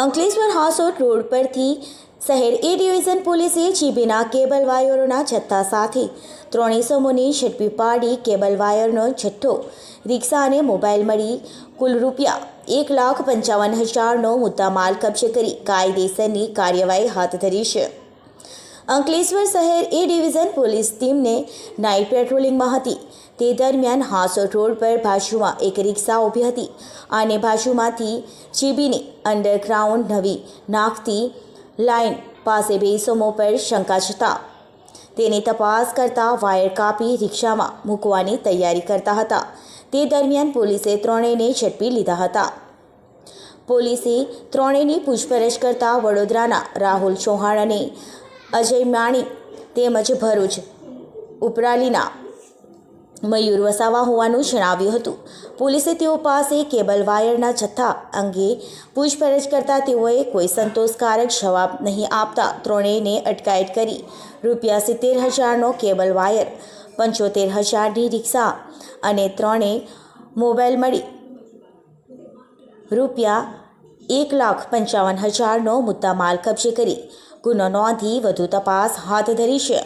Ankleshwar Hansot road પરથી શહેર A division પોલીસે જીબીના કેબલ વાયરોના જથ્થા સાથે ત્રણ ઇસમોની ઝડપી પાડી કેબલ વાયરનો જથ્થો, રિક્ષા અને મોબાઈલ મળી કુલ રૂપિયા એક લાખ પંચાવન હજારનો મુદ્દામાલ કબજે કરી કાયદેસરની કાર્યવાહી હાથ ધરી છે. અંકલેશ્વર શહેર એ ડિવિઝન પોલીસ ટીમને નાઇટ પેટ્રોલિંગમાં હતી. તે દરમિયાન હાસોટ રોડ પર બાજુમાં એક રિક્ષા ઊભી હતી અને બાજુમાંથી જીબીની અંડરગ્રાઉન્ડ નવી નાખતી લાઇન પાસે બે સમો પર શંકા છતાં તેની તપાસ કરતા વાયર કાપી રિક્ષામાં મૂકવાની તૈયારી કરતા હતા. તે દરમિયાન પોલીસે ત્રણેયને ઝડપી લીધા હતા. પોલીસે ત્રણેયની પૂછપરછ કરતા વડોદરાના રાહુલ ચૌહાણ અને અજય માણી તેમજ ભરૂચ ઉપરાલીના મયુર વસાવા હોવાનું જણાવ્યું હતું. પોલીસે તેઓ પાસે કેબલ વાયરના જથ્થા અંગે પૂછપરછ કરતા તેઓએ કોઈ સંતોષકારક જવાબ નહીં આપતા ત્રણેયને અટકાયત કરી. રૂપિયા સિત્તેર હજારનો કેબલ વાયર, પંચોતેર હજારની રિક્ષા અને ત્રણેય મોબાઈલ મળી. રૂપિયા એક લાખ પંચાવન હજારનો મુદ્દામાલ કબજે કરી. ગુનો નોંધી વધુ તપાસ હાથ ધરી છે.